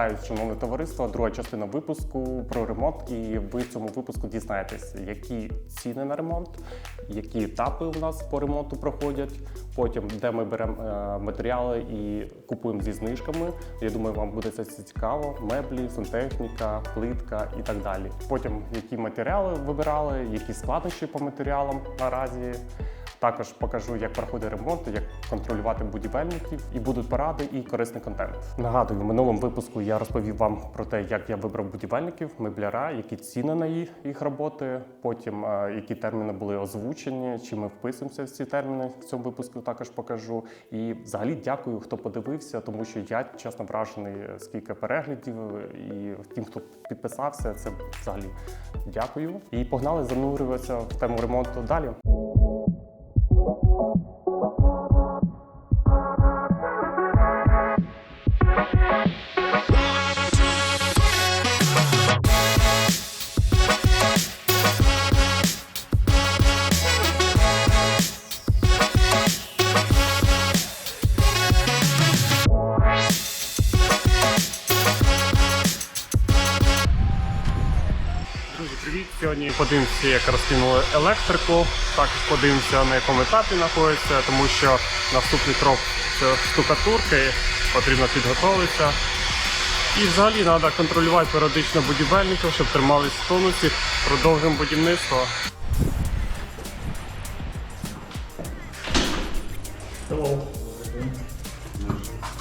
Вітаю, шановне товариство. Друга частина випуску про ремонт. І ви в цьому випуску дізнаєтесь, які ціни на ремонт, які етапи у нас по ремонту проходять. Потім, де ми беремо е, матеріали і купуємо зі знижками. Я думаю, вам буде це цікаво. Меблі, сантехніка, плитка і так далі. Потім які матеріали вибирали, які складнощі по матеріалам наразі. Також покажу, як проходить ремонт, як контролювати будівельників, і будуть поради і корисний контент. Нагадую, в минулому випуску я розповів вам про те, як я вибрав будівельників, мебляра, які ціни на їх, роботи, потім е, які терміни були озвучені, чи ми вписуємося в ці терміни. В цьому випуску також покажу. І взагалі дякую, хто подивився, тому що я чесно вражений, скільки переглядів і тим, хто підписався, це взагалі дякую. І погнали занурюватися в тему ремонту далі. Подивимося, як розкинули електрику. Також подивимося, на якому етапі знаходиться, тому що наступний крок це штукатурки, потрібно підготуватися. І взагалі треба контролювати періодично будівельників, щоб тримались в тонусі. Продовжуємо будівництво.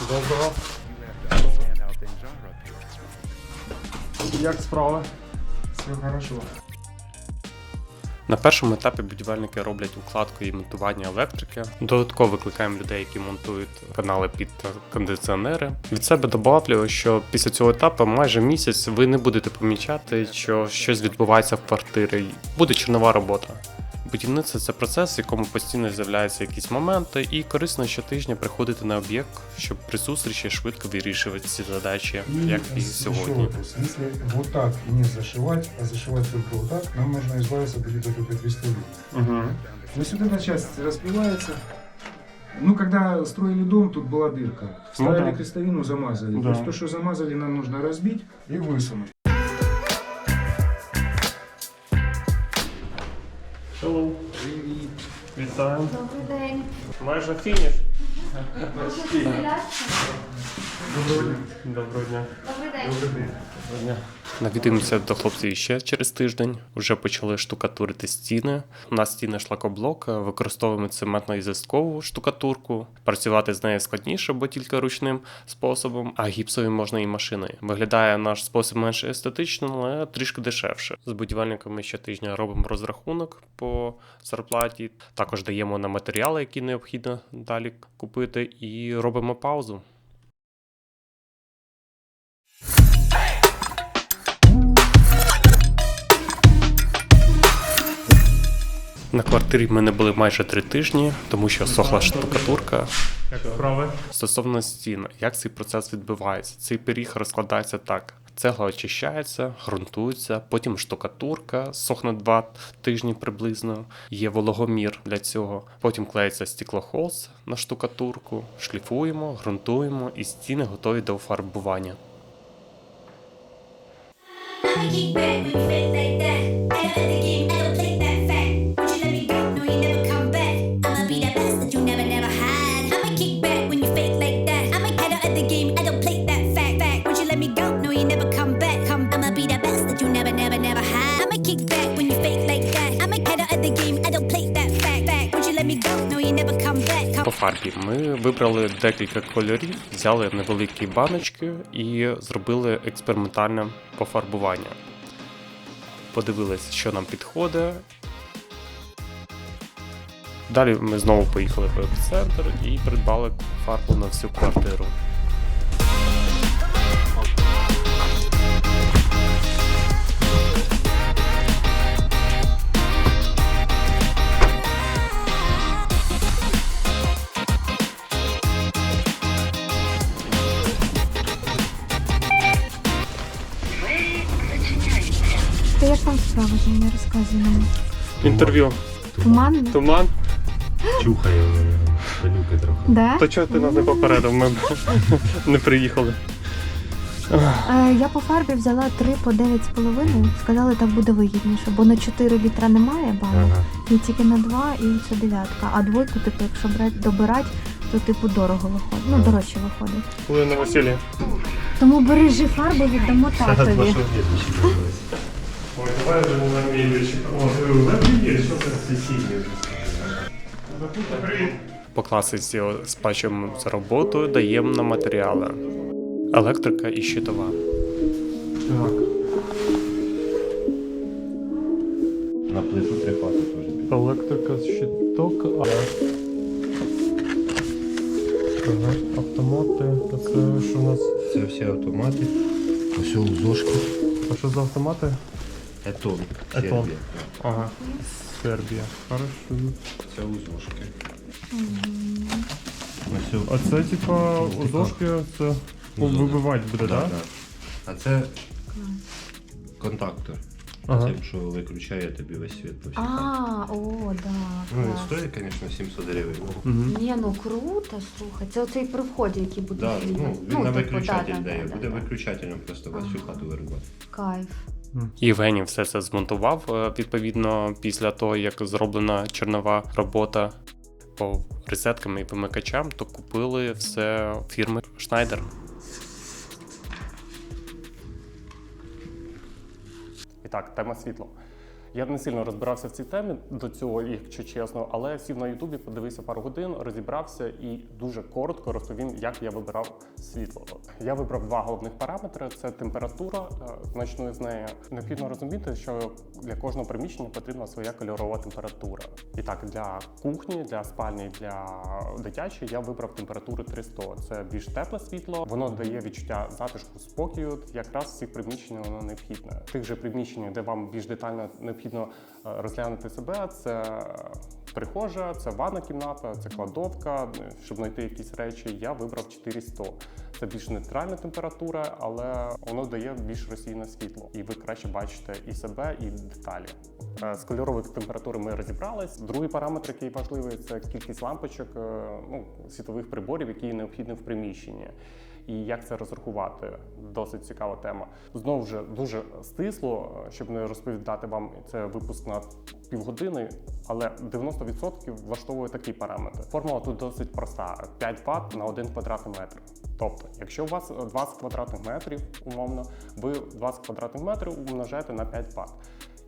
Доброго. Як справи? Все хорошо. На першому етапі будівельники роблять укладку і монтування електрики. Додатково викликаємо людей, які монтують канали під кондиціонери. Від себе добавлю, що після цього етапу майже місяць ви не будете помічати, що щось відбувається в квартирі. Буде чорнова робота. Будівництво це процес, в якому постійно з'являються якісь моменти, і корисно щотижня приходити на об'єкт, щоб при зустрічі швидко вирішувати ці задачі, як і с- еще сьогодні. вопрос. Если вот так не зашивать, а зашивать только вот так, нам нужно избавиться от вот этой крестовины. Угу. То есть вот эта часть разбивается. Ну, когда строили дом, тут была дырка. Вставили Ну да. крестовину, замазали. Да. То есть то, что замазали, нам нужно разбить и высунуть. Hello. Привіт. Вітаю. Добрий день. Майже фініш. Стріляти? Доброго дня. Доброго дня. Добрий день. Навідуємося до хлопців ще через тиждень. Вже почали штукатурити стіни. У нас стіни шлакоблок, використовуємо цементно-ізисткову штукатурку. Працювати з нею складніше, бо тільки ручним способом, а гіпсовим можна і машиною. Виглядає наш спосіб менш естетично, але трішки дешевше. З будівельниками щотижня робимо розрахунок по зарплаті. Також даємо на матеріали, які необхідно далі купити, і робимо паузу. На квартирі ми не були майже три тижні, тому що сохла штукатурка. Як справи? Стосовно стін, як цей процес відбувається? Цей пиріг розкладається так: цегла очищається, ґрунтується, потім штукатурка, сохне два тижні приблизно. Є вологомір для цього. Потім клеїться стеклохолст на штукатурку, шліфуємо, ґрунтуємо, і стіни готові до фарбування. I'ma keep fake like that. Kick back when you fake like that. I'ma head out of the game, I don't play that fact. fact. Would you let me go? No, you never come back. По фарбі ми вибрали декілька кольорів, взяли невеликі баночки і зробили експериментальне пофарбування. Подивилися, що нам підходить. Далі ми знову поїхали в епіцентр і придбали фарбу на всю квартиру. Там справа, Женя, розказуй нам. Інтерв'ю. Туманно? Туман. Чухає пилюки трохи. Да? То чого ти нас не попередив? Ми не приїхали. Е, я по фарбі взяла 3 по 9,5. Сказали, так буде вигідніше, бо на 4 літра немає банок, і тільки на 2 і це дев'ятка. А двойку, типу, якщо брати добирати, то типу дорого виходить. Ну, дорожче виходить. Коли на весіллі. Тому бережи фарбу, віддамо татові. Ой, давай вже на. О, сесійний. Привіт. По класиці сплачуємо за роботу, даємо на матеріали. Електрика і щитова. Так. На плиту три хати теж. Електрика, щиток, а... Ага, автомати. А це що у нас? Це всі автомати. Ось узошки. А що за автомати? Етон. Етон. Сербія. Ага. Сербія. Хорошо. Це узошки. Ось А це типа узошки, це ну, вибивати буде, Да, так? да. А це контактор. Ага. Це якщо виключає тобі весь світ по всій хаті. А, о, да. Ну, він клас. стоїть, звісно, 700 гривень. Ні, ну круто, слухай. Це оцей при вході, який буде Да, ну, він на типу, виключатель да, да, дає. да, Буде да. виключателем просто вас всю хату вирубати. Кайф. Євгеній все це змонтував е, відповідно після того, як зроблена чорнова робота по ресеткам і вимикачам, то купили все фірми Schneider. І так, тема світло. Я не сильно розбирався в цій темі до цього, якщо чесно, але сів на Ютубі, подивився пару годин, розібрався і дуже коротко розповім, як я вибирав світло. Я вибрав два головних параметри: це температура. Е, Почну з неї. Необхідно розуміти, що для кожного приміщення потрібна своя кольорова температура. І так, для кухні, для спальні, для дитячої я вибрав температуру 300. Це більш тепле світло. Воно дає відчуття затишку, спокою. Якраз в цих приміщеннях воно необхідне. В тих же приміщеннях, де вам більш детально необхідно е, розглянути себе, це прихожа, це ванна кімната, це кладовка. Щоб знайти якісь речі, я вибрав 400. Це більш нейтральна температура, але воно дає більш розсійне світло, і ви краще бачите і себе, і деталі. Е, З кольорових температур ми розібрались. Другий параметр, який важливий, це кількість лампочок, е, ну, світових приборів, які необхідні в приміщенні. І як це розрахувати? Досить цікава тема. Знову ж дуже стисло, щоб не розповідати вам це випуск на півгодини, але 90% влаштовує такий параметр. Формула тут досить проста: 5 Вт на 1 квадратний метр. Тобто, якщо у вас 20 квадратних метрів, умовно, ви 20 квадратних метрів умножаєте на 5 Вт.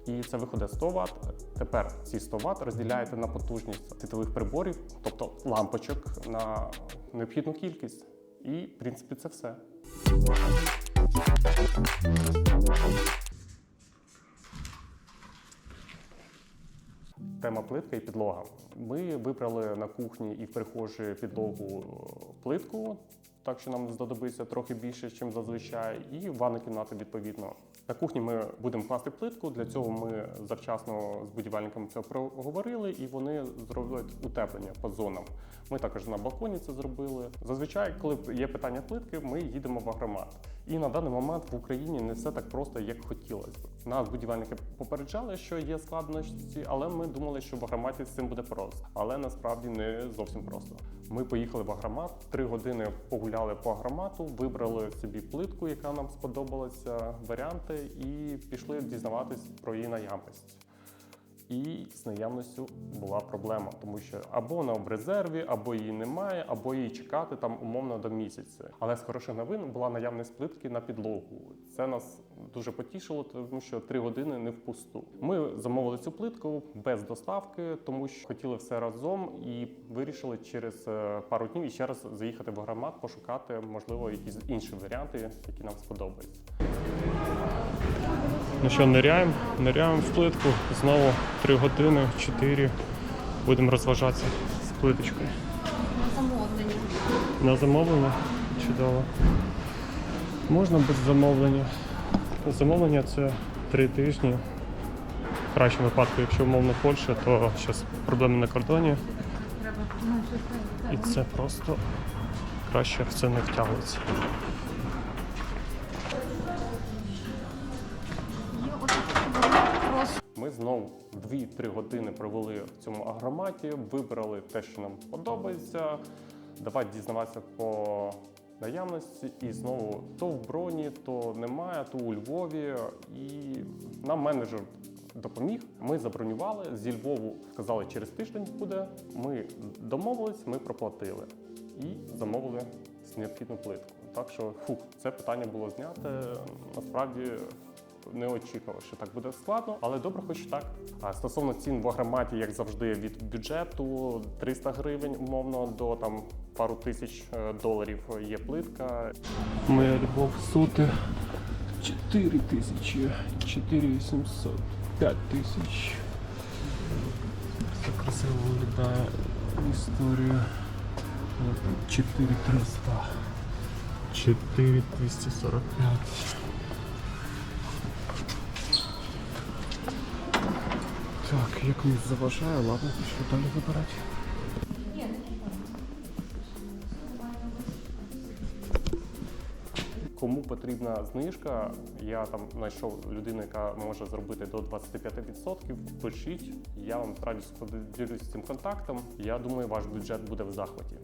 І це виходить 100 Вт. Тепер ці 100 Вт розділяєте на потужність світових приборів, тобто лампочок на необхідну кількість. І, в принципі, це все. Тема плитка і підлога. Ми вибрали на кухні і в прихожій підлогу е, плитку, так що нам знадобиться трохи більше, ніж зазвичай, і ванну кімнату відповідно. На кухні ми будемо класти плитку. Для цього ми завчасно з будівельниками це проговорили, і вони зроблять утеплення по зонам. Ми також на балконі це зробили. Зазвичай, коли є питання плитки, ми їдемо в агромат. І на даний момент в Україні не все так просто, як хотілося б. Нас будівельники попереджали, що є складності, але ми думали, що в агроматі з цим буде просто. Але насправді не зовсім просто. Ми поїхали в агромат, три години погуляли по агромату, вибрали собі плитку, яка нам сподобалася, варіанти, і пішли дізнаватись про її наявність. І з наявністю була проблема, тому що або вона в резерві, або її немає, або її чекати там умовно до місяця. Але з хороших новин була наявність плитки на підлогу. Це нас дуже потішило, тому що три години не впусту. Ми замовили цю плитку без доставки, тому що хотіли все разом і вирішили через е, пару днів ще раз заїхати в агромат, пошукати можливо якісь інші варіанти, які нам сподобаються. Ну що, ниряємо, ниряємо в плитку. Знову 3 години, 4. Будемо розважатися з плиточкою. Замовлення. На замовлення? Чудово. Можна без замовлення. Замовлення це 3 тижні. В кращому випадку, якщо умовно Польща, то зараз проблеми на кордоні. І це просто краще в це не втягується. 2-3 години провели в цьому агроматі, вибрали те, що нам подобається. Давай дізнаватися по наявності, і знову то в броні, то немає, то у Львові. І нам менеджер допоміг. Ми забронювали зі Львову. Сказали, через тиждень буде. Ми домовились, ми проплатили і замовили необхідну плитку. Так що фух, це питання було зняте. Насправді не очікував, що так буде складно, але добре, хоч так. А стосовно цін в агроматі, як завжди, від бюджету 300 гривень умовно до там пару тисяч е, доларів є плитка. Моя любов сути 4 тисячі, 4800, 5 тисяч. Це красиво виглядає історія. 4300. 4245. Так, як мені заважає, ладно, що далі вибирати. Кому потрібна знижка, я там знайшов людину, яка може зробити до 25%. Пишіть, я вам з радістю поділюсь цим контактом. Я думаю, ваш бюджет буде в захваті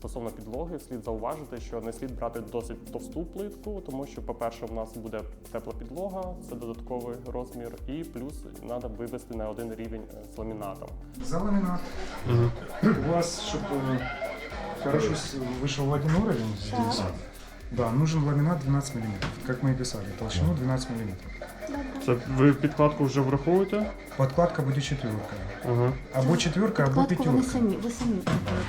Стосовно підлоги, слід зауважити, що не слід брати досить товсту плитку, тому що, по-перше, у нас буде тепла підлога, це додатковий розмір, і плюс треба вивести на один рівень з ламінатом. За ламинат. У вас, чтобы хорошо с- вышел в один уровень здесь, да, нужен ламинат 12 мм, как мы и писали, толщину 12 мм. Це ви підкладку вже враховуєте? Подкладка будет четверка. Ага. Або четверка, або Вкладку вони пятерка. самі, ви самі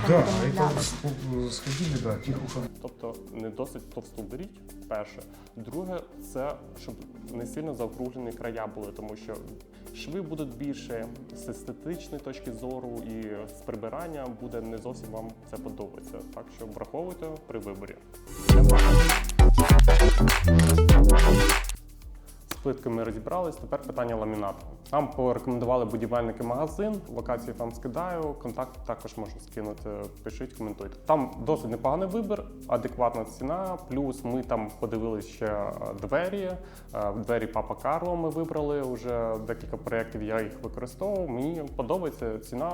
Да, это сходили, да, тихо. Тобто не досить товсту беріть, перше. Друге, це щоб не сильно заокруглені края були, тому що шви будуть більше з естетичної точки зору і з прибирання буде не зовсім вам це подобається. Так що враховуйте при виборі. Плитками розібрались, тепер питання ламінату. Нам порекомендували будівельники магазин, локації там скидаю, контакт також можу скинути. Пишіть, коментуйте. Там досить непоганий вибір, адекватна ціна. Плюс ми там подивилися ще е, двері. Е, Двері Папа Карло ми вибрали вже декілька проєктів. Я їх використовував. Мені подобається ціна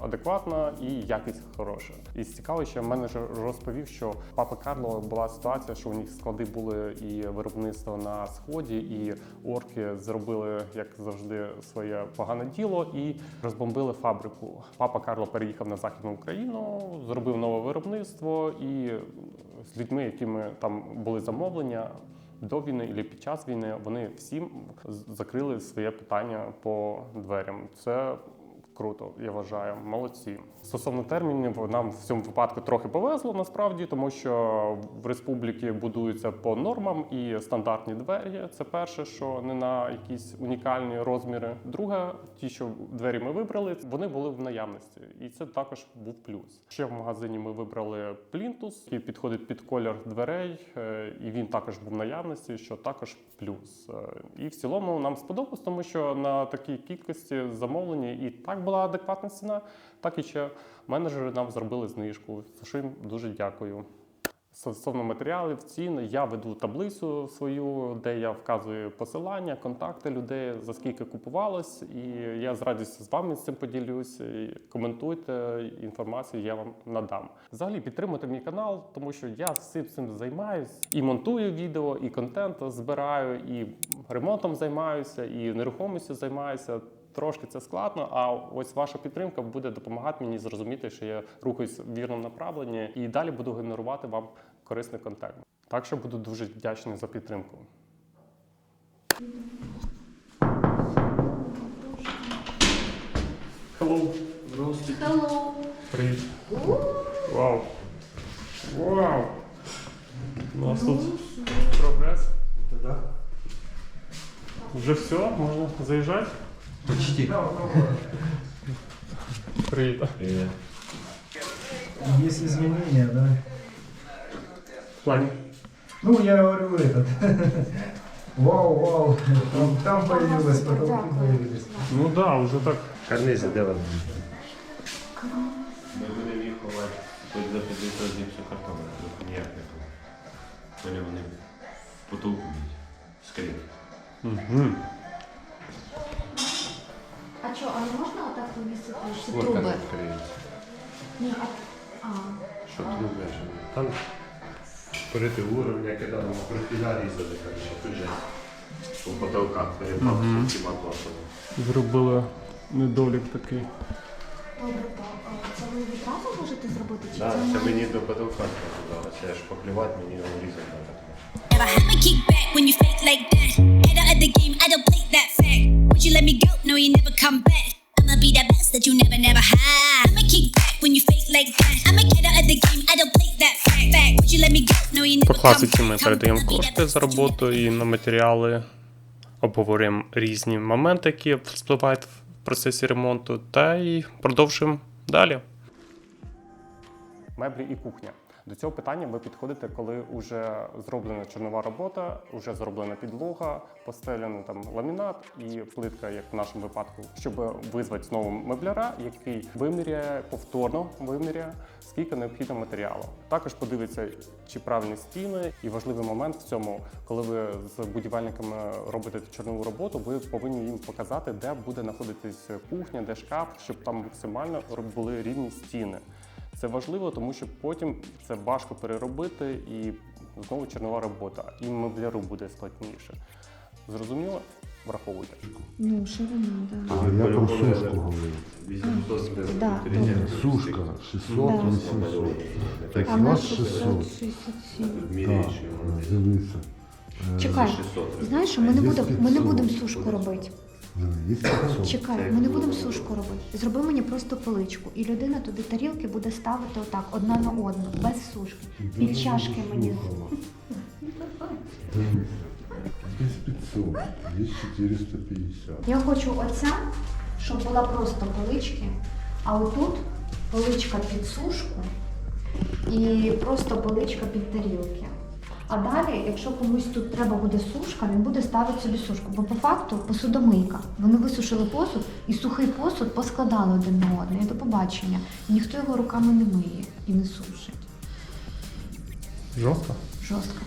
адекватна і якість хороша. І цікаво, що менеджер розповів, що Папа Карло була ситуація, що у них склади були і виробництво на сході, і орки зробили, як завжди, своє погане діло і розбомбили фабрику. Папа Карло переїхав на західну Україну, зробив нове виробництво і з людьми, якими там були замовлення. До війни і під час війни вони всім закрили своє питання по дверям. Це круто, я вважаю, молодці. Стосовно термінів, нам в цьому випадку трохи повезло насправді, тому що в республіки будуються по нормам і стандартні двері. Це перше, що не на якісь унікальні розміри. Друге, ті, що двері ми вибрали, вони були в наявності, і це також був плюс. Ще в магазині ми вибрали плінтус, який підходить під колір дверей, е, і він також був в наявності, що також плюс. Е, І в цілому нам сподобалось, тому що на такій кількості замовлені і так була адекватна ціна, так і ще менеджери нам зробили знижку. За що їм дуже дякую. Стосовно матеріалів, цін, я веду таблицю свою, де я вказую посилання, контакти людей, за скільки купувалось, і я з радістю з вами з цим поділюсь. Коментуйте інформацію, я вам надам. Взагалі підтримуйте мій канал, тому що я всім цим займаюсь і монтую відео, і контент збираю, і ремонтом займаюся, і нерухомістю займаюся. Трошки це складно, а ось ваша підтримка буде допомагати мені зрозуміти, що я рухаюсь в вірному направленні і далі буду генерувати вам корисний контент. Так що буду дуже вдячний за підтримку. Hello. Hello. Привіт. Вау. Вау. У нас тут прогрес. Да. Вже все, можна заїжджати? Почти. Привіт. Привет. Есть изменения, да? В плані. Ну, я говорю этот. Вау, вау. Там, там появилось, потолки появились. Ну да, вже так. Карнизи, де вас? Ми будемо їх ховати хоч за 50 разів все картону, ніяк не було. Вони вони потолку б'ють. Скрізь. Угу. А що, а не можна отак повісити ці Шкурка труби? не відкриється. Ні, а, Що труби? що. Там шприти уровня, когда нам профиля різали, короче, вже по потолках перепав всіма класами. Зробили недолік такий. Добре, то це ви відразу можете зробити? Чи Да, це це мені до потолка зараз. Я ж поклювати мені його різати треба. Never have me kick back when you fake like that. Head out of the game, I don't play that fact. Would you let me go? No, you never come back. I'ma be the best that you never, never had. I'ma kick back when you fake like that. I'ma get out of the game, I don't play that fact. Would you let me go? По класиці ми передаємо кошти за роботу і на матеріали, обговорюємо різні моменти, які впливають в процесі ремонту, та й продовжуємо далі. меблі і кухня. До цього питання ви підходите, коли вже зроблена чорнова робота, вже зроблена підлога, постеляний там ламінат і плитка, як в нашому випадку, щоб визвати знову мебляра, який виміряє повторно виміряє, скільки необхідно матеріалу. Також подивиться, чи правильні стіни, і важливий момент в цьому, коли ви з будівельниками робите чорнову роботу, ви повинні їм показати, де буде знаходитись кухня, де шкаф, щоб там максимально були рівні стіни. Це важливо, тому що потім це важко переробити і знову чорнова робота. І мебляру буде складніше. Зрозуміло? Враховуйте. Ну, ширина, да. А я про сушку говорю. 800 Да, сушка 600 Да. 800. Так, А у нас нас 600. 667. Так, дивися. Е, Чекай, знаєш, що ми не будемо ми не будемо сушку робити. Диви, Є 500. Чекай, ми не будемо сушку робити. Зроби мені просто поличку, і людина туди тарілки буде ставити отак, одна на одну, без сушки. Під чашки мені. Є 500, є 450. Я хочу оця, щоб була просто полички, а отут поличка під сушку і просто поличка під тарілки. А далі, якщо комусь тут треба буде сушка, він буде ставити собі сушку. Бо по факту посудомийка. Вони висушили посуд і сухий посуд поскладали один на один. І до побачення. І ніхто його руками не миє і не сушить. Жовто? Жорстко.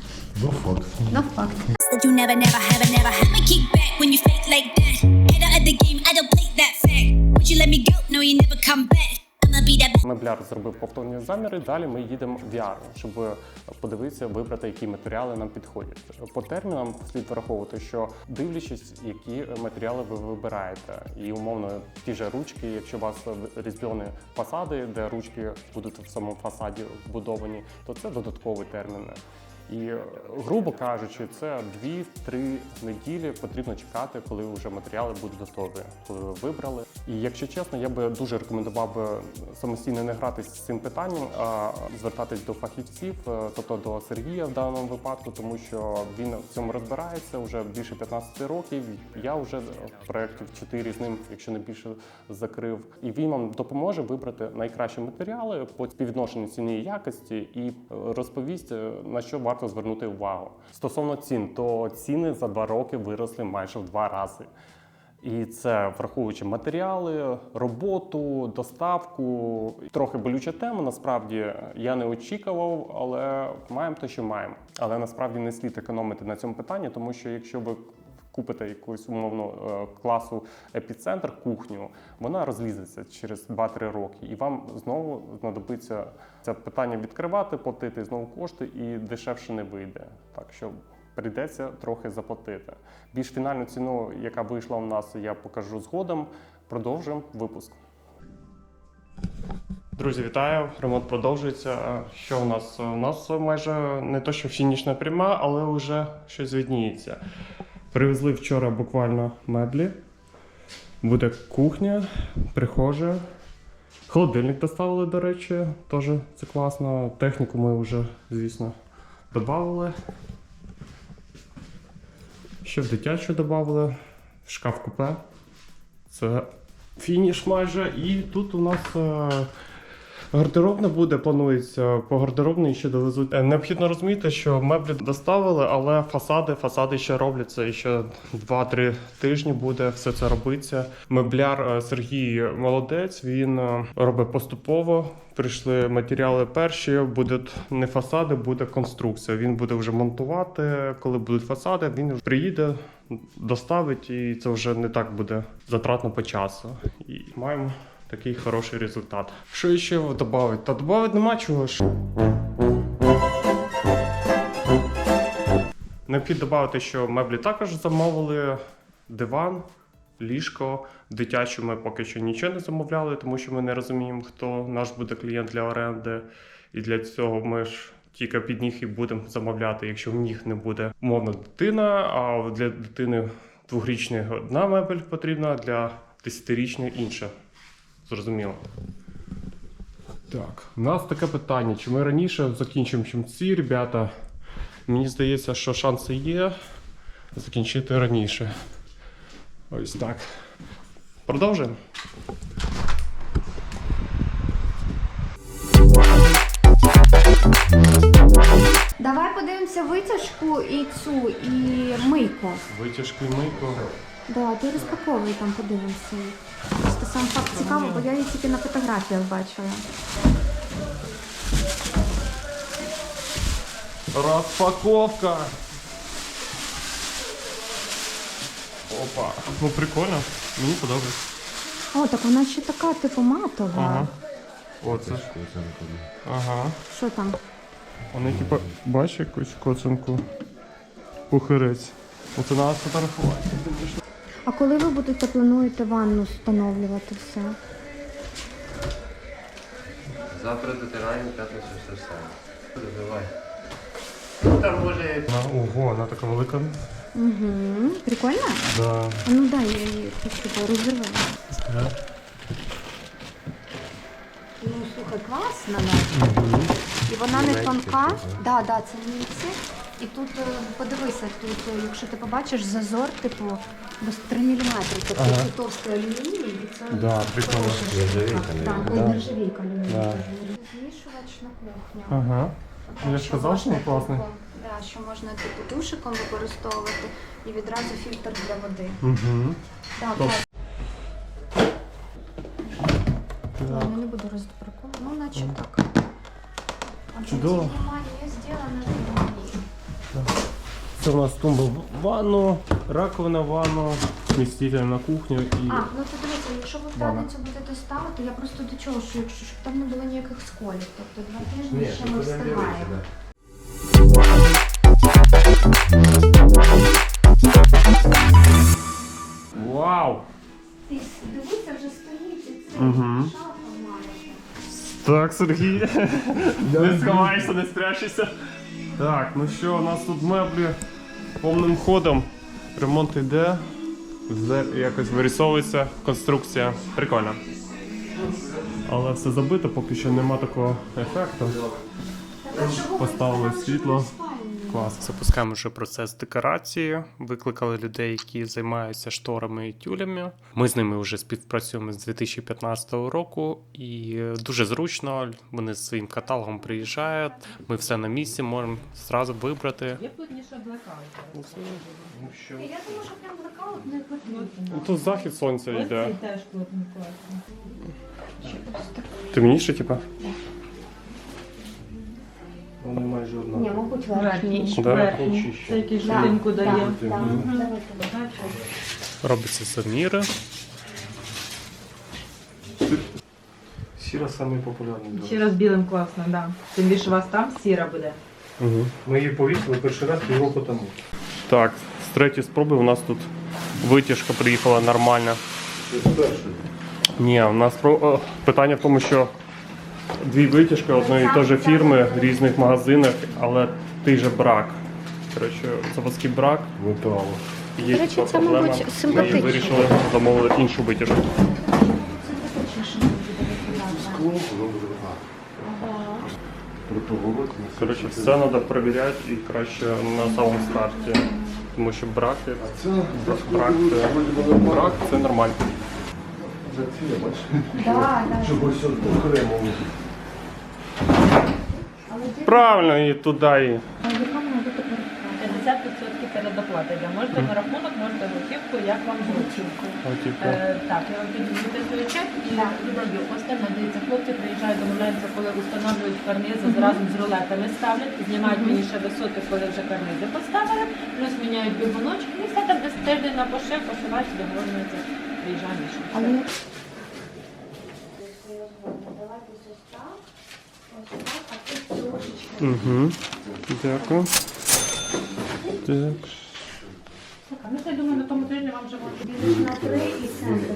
Ну, факт. Ну, факт. that you never, never have, never have me kick back when you fake like that. Head out of the game, I don't play that fact. Would you let me go? No, you never come back. Мебляр зробив повторні заміри. Далі ми їдемо в VR, щоб подивитися, вибрати, які матеріали нам підходять. По термінам слід враховувати, що дивлячись, які матеріали ви вибираєте, і умовно ті ж ручки, якщо у вас різьблені фасади, де ручки будуть в самому фасаді вбудовані, то це додаткові терміни. І е, грубо кажучи, це 2-3 неділі потрібно чекати, коли вже матеріали будуть готові, коли ви вибрали. І якщо чесно, я би дуже рекомендував би самостійно не гратися з цим питанням, а звертатись до фахівців, е, тобто до Сергія в даному випадку, тому що він в цьому розбирається вже більше 15 років. Я вже проєктів 4 з ним, якщо не більше, закрив. І він вам допоможе вибрати найкращі матеріали по співвідношенню ціни і якості і е, розповість, е, на що варто звернути увагу. Стосовно цін, то ціни за два роки виросли майже в два рази. І це враховуючи матеріали, роботу, доставку. Трохи болюча тема. Насправді я не очікував, але маємо те, що маємо. Але насправді не слід економити на цьому питанні, тому що якщо ви купите якусь умовно е, класу епіцентр кухню, вона розлізеться через 2-3 роки, і вам знову знадобиться це питання відкривати, платити знову кошти, і дешевше не вийде. Так що прийдеться трохи заплатити. Більш фінальну ціну, яка вийшла у нас, я покажу згодом. Продовжуємо випуск. Друзі, вітаю! Ремонт продовжується. Що у нас? У нас майже не то, що фінішна пряма, але вже щось видніється. Привезли вчора буквально меблі. Буде кухня, прихожа. Холодильник доставили, до речі, теж це класно. Техніку ми вже, звісно, додали. Ще в дитячу додали. Шкаф купе. Це фініш майже. І тут у нас е, гардеробна буде, планується. По гардеробній ще довезуть. Е, Необхідно розуміти, що меблі доставили, але фасади, фасади ще робляться. І ще 2-3 тижні буде все це робиться. Мебляр е, Сергій молодець, він е, робить поступово. Прийшли матеріали перші, будуть не фасади, буде конструкція. Він буде вже монтувати. Коли будуть фасади, він приїде, доставить, і це вже не так буде затратно по часу. І маємо такий хороший результат. Що ще додати? Та додати нема чого ж. Необхідно додати, що меблі також замовили диван, ліжко. Дитячу ми поки що нічого не замовляли, тому що ми не розуміємо, хто наш буде клієнт для оренди. І для цього ми ж тільки під них і будемо замовляти, якщо в них не буде умовно дитина, а для дитини двохрічної одна мебель потрібна, для десятирічної інша. Зрозуміло. Так, у нас таке питання. Чи ми раніше закінчимо, чим ці ребята? Мені здається, що шанси є закінчити раніше. Ось так. Продовжуємо. Давай подивимося витяжку і цю, і мийку. Витяжки мийку. Да, ти розпаковуй там, подивимося їх. Сам факт цікаво, бо я її тільки на фотографіях бачила. Розпаковка. Опа. Ну прикольно. Мені подобається. О, так вона ще така, типу, матова. Ага. О, це. Ага. Що там? Вони типа бачиш якусь коцанку. Пухирець. Оце треба сфотографувати. А коли ви будете плануєте ванну встановлювати все? Завтра дотираємо, п'ятницю все все. Давай. Там може Ого, вона така велика. Угу. Прикольно? Да. А ну дай я її типу, розірву. Ну, слухай, класно навіть. І вона не тонка. Да, да, це німці. І тут е, подивися, тут, е, якщо ти побачиш зазор, типу, десь 3 мм. Тобто Ага. це товстий алюміній, і це Да, прикольно. Нержавійка, Так, навіть. ой, Да. нержавійка алюміній. Да. Змішувач на кухню. Ага. Я ж казав, що можна, він класний. типу, Да, що можна типу душиком використовувати і відразу фільтр для води. Угу. Так, Добре. так. Ладно, не буду роздобраковувати. Ну, наче так. Чудово. Внимание сделано внимание. Це у нас тумба в ванну, раковина в ванну, вміститель на кухню і. А, ну то дивіться, якщо ви в Ванна. п'ятницю будете ставити, я просто до чого, що якщо щоб там не було ніяких сколів. Тобто два тижні ще ми встигаємо. Вау! Ти дивися, вже стоїть і це Мгм. шафа має. Так, Сергій. не сховайся, не спрячешся. Так, ну що, у нас тут меблі повним ходом. Ремонт йде. Якось вирісовується конструкція. Прикольно. Але все забито, поки що нема такого ефекту. Поставили світло. Клас. Запускаємо вже процес декорації. Викликали людей, які займаються шторами і тюлями. Ми з ними вже співпрацюємо з 2015 року, і дуже зручно. Вони з своїм каталогом приїжджають. Ми все на місці можемо зразу вибрати. Я плотніше блекаут. Я думаю, що прям блекаут не потрібно. Ну, Тут захід сонця йде. Ти мені ще, типа? Вони майже одна. Ні, мабуть, Верхній. Да? Верхній. Це якийсь жовтинку дає. Робиться заміри. Сіра самий популярний. Ще раз білим класно, да. Тим більше у вас там сіра буде. Угу. Ми її повісили перший раз півроку тому. Так, з третьої спроби у нас тут витяжка приїхала нормальна. Ні, у нас про... о, питання в тому, що дві витяжки одної і тої ж фірми в різних магазинах, але той же брак. Коротше, заводський брак металу. Є До речі, така це, проблема. мабуть, Ми симпатично. вирішили замовити іншу витяжку. Коротше, все треба перевіряти і краще на самому старті. Тому що брак, брак, брак, це, брак це нормально. Да, да. Правильно, і туди. І... А яка має бути перед 50% передоплати. йде. Можете на рахунок, можете готівку, як вам зручно. Е, так, я вам тоді записую чек і віддаю. Остальне дивіться, хлопці приїжджають, домовляються, коли встановлюють карнизи, зразу з рулетами ставлять, знімають мені ще висоти, коли вже карнизи поставили, плюс міняють бігуночки, і все там десь тиждень на пошив, посилають, договорюються, приїжджаємо. і що. Але Все. як Давайте так. Так, а тут трошечки. Угу. Дякую. Так. Ну, я думаю, на тому тижні вам вже може На три и центр.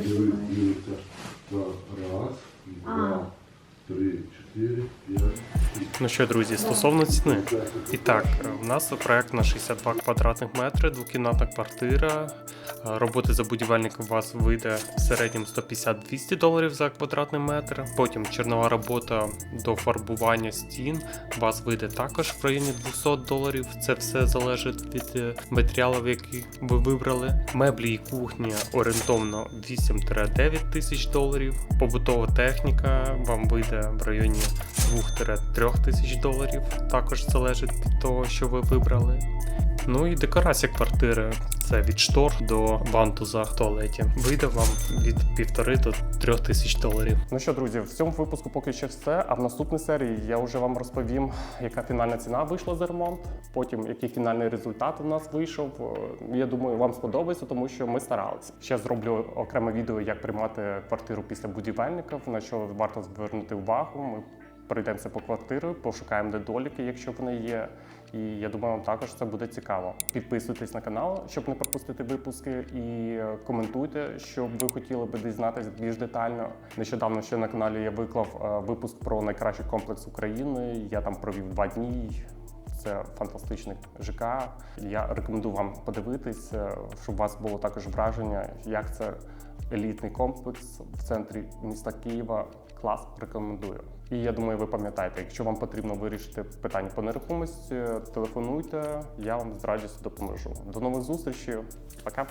Раз, два, три, четыре, пять, Ну що, друзі, стосовно ціни. І так, у нас проект на 62 квадратних метри, двокімнатна квартира. Е, Роботи за будівельником вас вийде в середньому 150-200 доларів за квадратний метр. Потім чернова робота до фарбування стін вас вийде також в районі 200 доларів. Це все залежить від е, матеріалів, які ви вибрали. Меблі і кухня орієнтовно 8-9 тисяч доларів. Побутова техніка вам вийде в районі 2-3 тисяч доларів. Також залежить від того, що ви вибрали. Ну і декорація квартири це від штор до вантуза в туалеті. Вийде вам від півтори до трьох тисяч доларів. Ну що, друзі, в цьому випуску поки що все. А в наступній серії я вже вам розповім, яка фінальна ціна вийшла за ремонт. Потім який фінальний результат у нас вийшов. Е, Я думаю, вам сподобається, тому що ми старалися. Ще зроблю окреме відео, як приймати квартиру після будівельників, на що варто звернути увагу. Ми пройдемося по квартирі, пошукаємо недоліки, якщо вони є. І я думаю, вам також це буде цікаво. Підписуйтесь на канал, щоб не пропустити випуски, і е, коментуйте, що ви хотіли би дізнатися більш детально. Нещодавно ще на каналі я виклав е, випуск про найкращий комплекс України. Я там провів два дні. Це фантастичний ЖК. Я рекомендую вам подивитись, е, щоб у вас було також враження, як це елітний комплекс в центрі міста Києва. Клас рекомендую. І я думаю, ви пам'ятаєте, якщо вам потрібно вирішити питання по нерухомості, телефонуйте, я вам з радістю допоможу. До нових зустрічей. Пока.